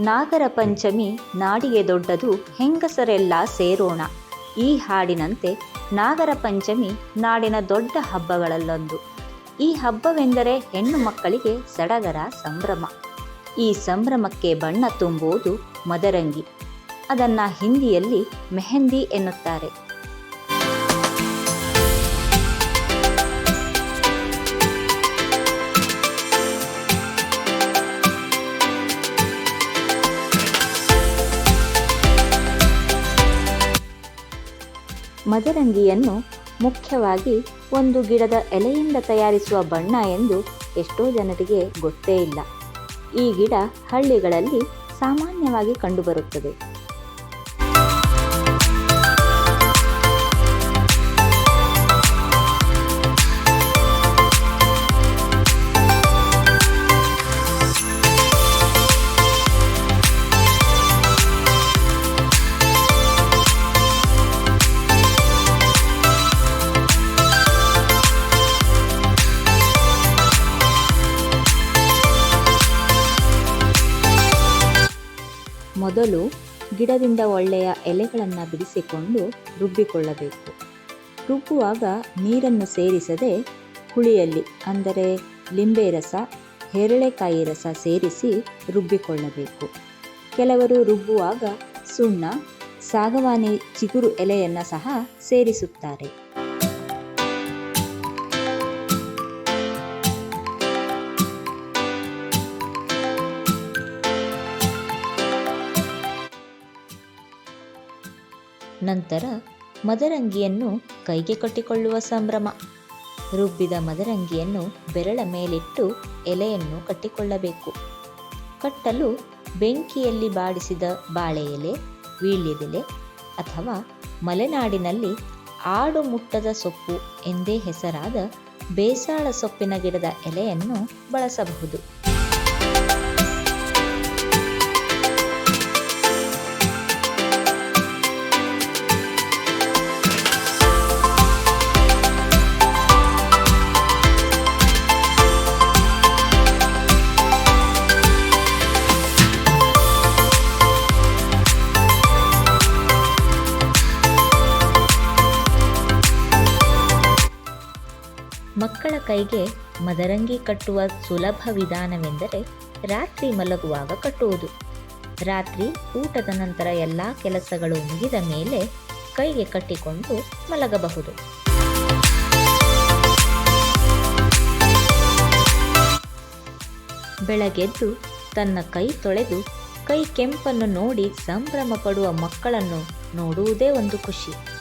ನಾಗರ ಪಂಚಮಿ ನಾಡಿಗೆ ದೊಡ್ಡದು ಹೆಂಗಸರೆಲ್ಲ ಸೇರೋಣ. ಈ ಹಾಡಿನಂತೆ ನಾಗರ ಪಂಚಮಿ ನಾಡಿನ ದೊಡ್ಡ ಹಬ್ಬಗಳಲ್ಲೊಂದು. ಈ ಹಬ್ಬವೆಂದರೆ ಹೆಣ್ಣು ಮಕ್ಕಳಿಗೆ ಸಡಗರ ಸಂಭ್ರಮ. ಈ ಸಂಭ್ರಮಕ್ಕೆ ಬಣ್ಣ ತುಂಬುವುದು ಮದರಂಗಿ. ಅದನ್ನು ಹಿಂದಿಯಲ್ಲಿ ಮೆಹಂದಿ ಎನ್ನುತ್ತಾರೆ. ಮದರಂಗಿಯನ್ನು ಮುಖ್ಯವಾಗಿ ಒಂದು ಗಿಡದ ಎಲೆಯಿಂದ ತಯಾರಿಸುವ ಬಣ್ಣ ಎಂದು ಎಷ್ಟೋ ಜನರಿಗೆ ಗೊತ್ತೇ ಇಲ್ಲ. ಈ ಗಿಡ ಹಳ್ಳಿಗಳಲ್ಲಿ ಸಾಮಾನ್ಯವಾಗಿ ಕಂಡುಬರುತ್ತದೆ. ಮೊದಲು ಗಿಡದಿಂದ ಒಳ್ಳೆಯ ಎಲೆಗಳನ್ನು ಬಿಡಿಸಿಕೊಂಡು ರುಬ್ಬಿಕೊಳ್ಳಬೇಕು. ರುಬ್ಬುವಾಗ ನೀರನ್ನು ಸೇರಿಸದೆ ಹುಳಿಯಲ್ಲಿ ಅಂದರೆ ಲಿಂಬೆ ರಸ, ಹೆರಳೆಕಾಯಿ ರಸ ಸೇರಿಸಿ ರುಬ್ಬಿಕೊಳ್ಳಬೇಕು. ಕೆಲವರು ರುಬ್ಬುವಾಗ ಸುಣ್ಣ, ಸಾಗವಾನಿ ಚಿಗುರು ಎಲೆಯನ್ನು ಸಹ ಸೇರಿಸುತ್ತಾರೆ. ನಂತರ ಮದರಂಗಿಯನ್ನು ಕೈಗೆ ಕಟ್ಟಿಕೊಳ್ಳುವ ಸಂಭ್ರಮ. ರುಬ್ಬಿದ ಮದರಂಗಿಯನ್ನು ಬೆರಳ ಮೇಲಿಟ್ಟು ಎಲೆಯನ್ನು ಕಟ್ಟಿಕೊಳ್ಳಬೇಕು. ಕಟ್ಟಲು ಬೆಂಕಿಯಲ್ಲಿ ಬಾಡಿಸಿದ ಬಾಳೆ ಎಲೆ ವೀಳ್ಯದೆಲೆ ಅಥವಾ ಮಲೆನಾಡಿನಲ್ಲಿ ಆಡು ಮುಟ್ಟದ ಸೊಪ್ಪು ಎಂದೇ ಹೆಸರಾದ ಬೇಸಾಳ ಸೊಪ್ಪಿನ ಗಿಡದ ಎಲೆಯನ್ನು ಬಳಸಬಹುದು. ಮಕ್ಕಳ ಕೈಗೆ ಮದರಂಗಿ ಕಟ್ಟುವ ಸುಲಭ ವಿಧಾನವೆಂದರೆ ರಾತ್ರಿ ಮಲಗುವಾಗ ಕಟ್ಟುವುದು. ರಾತ್ರಿ ಊಟದ ನಂತರ ಎಲ್ಲ ಕೆಲಸಗಳು ಮುಗಿದ ಮೇಲೆ ಕೈಗೆ ಕಟ್ಟಿಕೊಂಡು ಮಲಗಬಹುದು. ಬೆಳಗೆದ್ದು ತನ್ನ ಕೈ ತೊಳೆದು ಕೈ ಕೆಂಪನ್ನು ನೋಡಿ ಸಂಭ್ರಮ ಪಡುವ ಮಕ್ಕಳನ್ನು ನೋಡುವುದೇ ಒಂದು ಖುಷಿ.